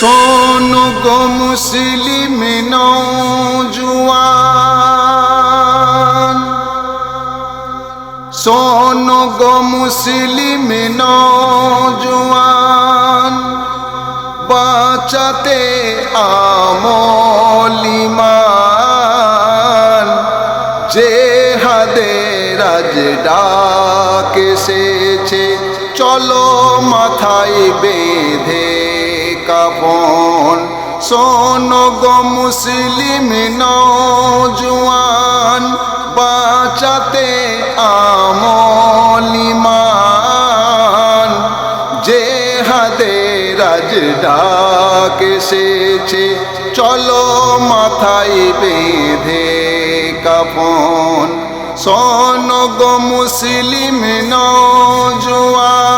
শোনো গো মুসলিম নজুয়ান শোনো গো মুসলিম নজুয়ান বাঁচাতে আমলিমান যে হাদের আজ ডাক এসেছে। চলো মাথায় বেঁধে শোনো গো মুসলিম নৌজওয়ান বাঁচাতে আমলিমান যে হাদে রাজ ডাক এসেছে, চলো মাথায় বেঁধে কাপন শোন গো মুসলিম নৌজওয়ান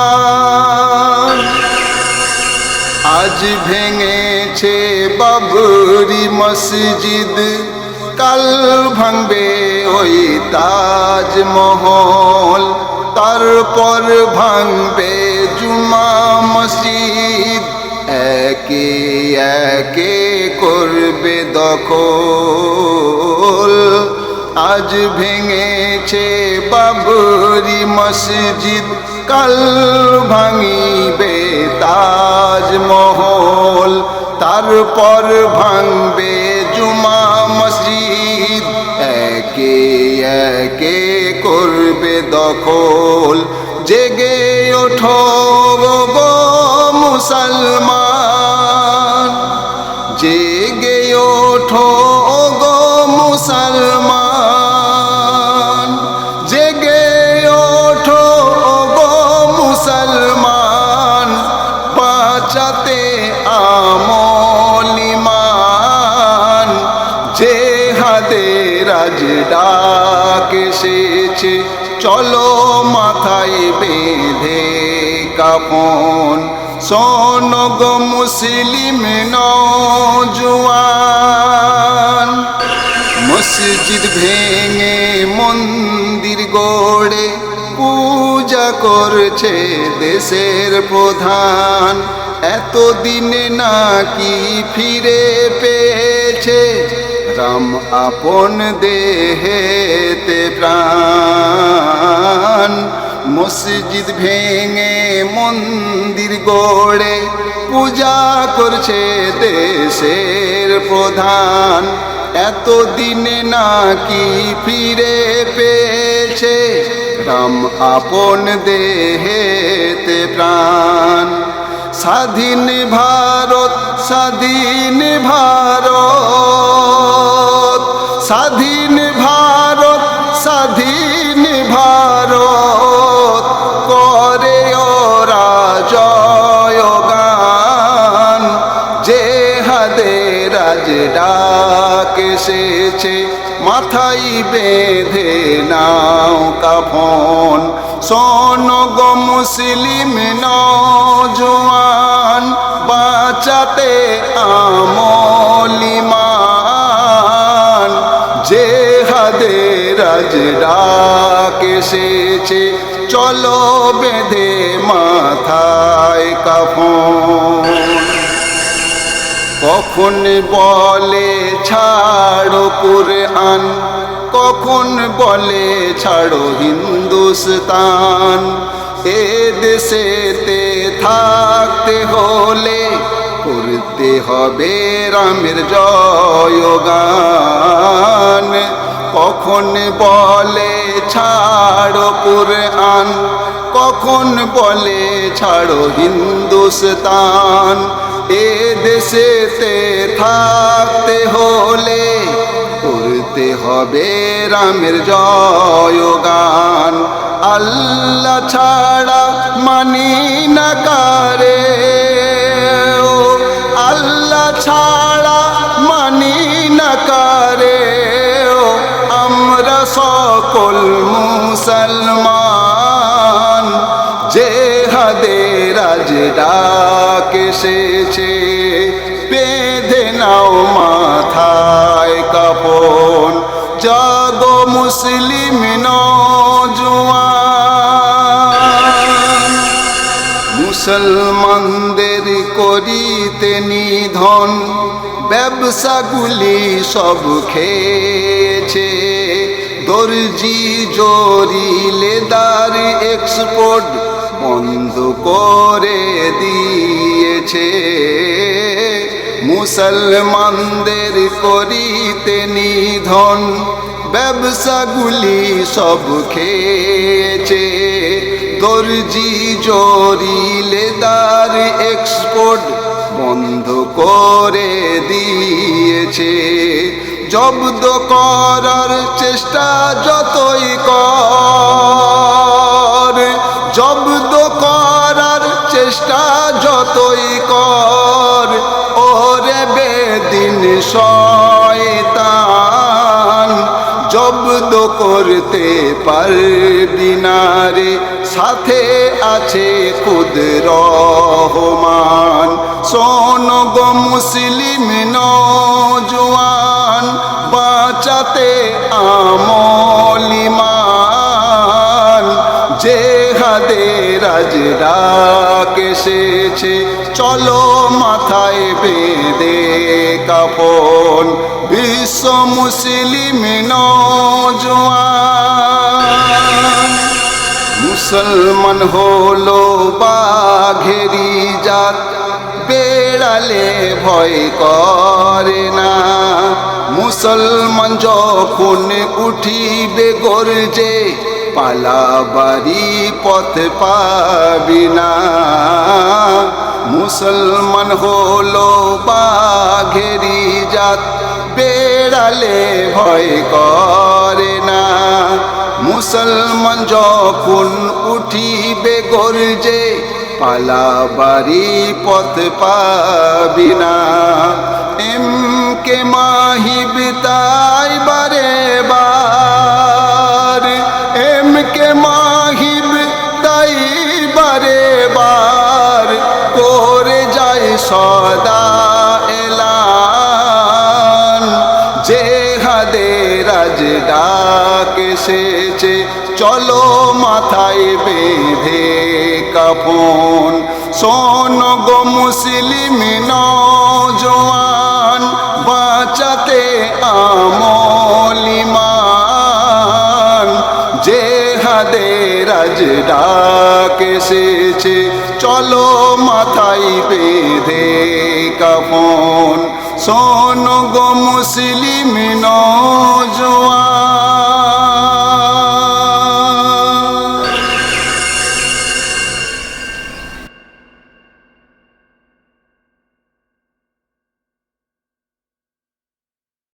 আজ ভেঙেছে বাবরি মসজিদ, কাল ভাঙবে ওই তাজমহল, তারপর ভাঙবে জুমা মসজিদ। একে একে করবে দখল। আজ ভেঙেছে বাবরি মসজিদ, কাল ভাঙিবে তাজমহল। তারপর ভাঙবে জুমা মসজিদ। একে একে করবে দখল। জেগে ওঠো মুসলমান। জেগে ওঠো গো মুসলমান। জেগে ওঠো গো মুসলমান। আমলিমান রাজ ডাক এসেছে। চলো মাথায় বেঁধে কাপন শোন গো মুসলিম নৌজওয়ান মসজিদ ভেঙে মন্দির গড়ে পূজা করছে দেশের প্রধান। এতদিনে নাকি ফিরে পেয়েছে রাম আপন দেহেতে প্রাণ। মসজিদ ভেঙে মন্দির গড়ে পূজা করছে দেশের প্রধান। এতদিনে নাকি ফিরে পেয়েছে রাম আপন দেহেতে প্রাণ। স্বাধীন ভারত, স্বাধীন রাজ ডাক এসেছে, মাথায় বেঁধে নাও কাফন। শোন গো মুসলিম নৌজওয়ান, বাঁচাতে আমলিমান যে হাদে রাজ ডাক এসেছে, চলো বেঁধে মাথায় কাফন। কখন বলে, ছাড়ো কুরআন কখন বলে, ছাড়ো হিন্দুস্তান এ দেশেতে থাকতে হলে করতে হবে রামের জয়গান। কখন বলে, ছাড়ো কুরআন কখন বলে, ছাড়ো হিন্দুস্তান এ দেশেতে থাকতে হলে করতে হবে রামের জয়গান। আল্লাহ ছাড়া মানি না কারে। আল্লাহ ছাড়া মানি না কারে। আমরা সকল মুসলমান। যে হাদে রাজ ডাক এসেছে, বেঁধে নাও মাথায় কাপন। জাগ মুসলিম নজওয়ান। মুসলমানদের কর করিতে নিধন, ব্যবসাগুলি সব খেয়েছে। দর্জি জরি লেদার এক্সপোর্ট বন্ধ করে দিয়েছে মুসলমানদের করিতে নিধন, ব্যবসাগুলি সব খেয়েছে। দর্জি জরি লেদার এক্সপোর্ট বন্ধ করে দিয়েছে। জব্দ করার চেষ্টা যতই কর শয়তান জব্দ করতে পারবি না রে। সাথে আছে খুদ রহমান। শোন গো মুসলিম নজওয়ান বাঁচাতে আমলিমান যে হাদে রাজ ডাক চলো মাথায় বেদে কাপন বিশ্ব মুসলিম মুসলমান হলো বাঘেরি জাত, বেড়ালে ভয় করে না। মুসলমান যখন উঠিবে গর্জে পালাবাড়ি পথ পাবি না। মুসলমান হলো বাঘেরি জাত, বেড়ালে ভয় করে না। মুসলমান যখন উঠিবে গর্জে, পালাবাড়ি পথ পাবি না। এম কে মাহিব ডাক এসেছে চলো মাথায় বেঁধে কাপন শোন গো মুসলিম নজওয়ান বাঁচাতে আমলিমান যে হাদে রাজ ডাক এসেছে চলো মাথায় বেঁধে কাপন শোন গো মুসলিম ন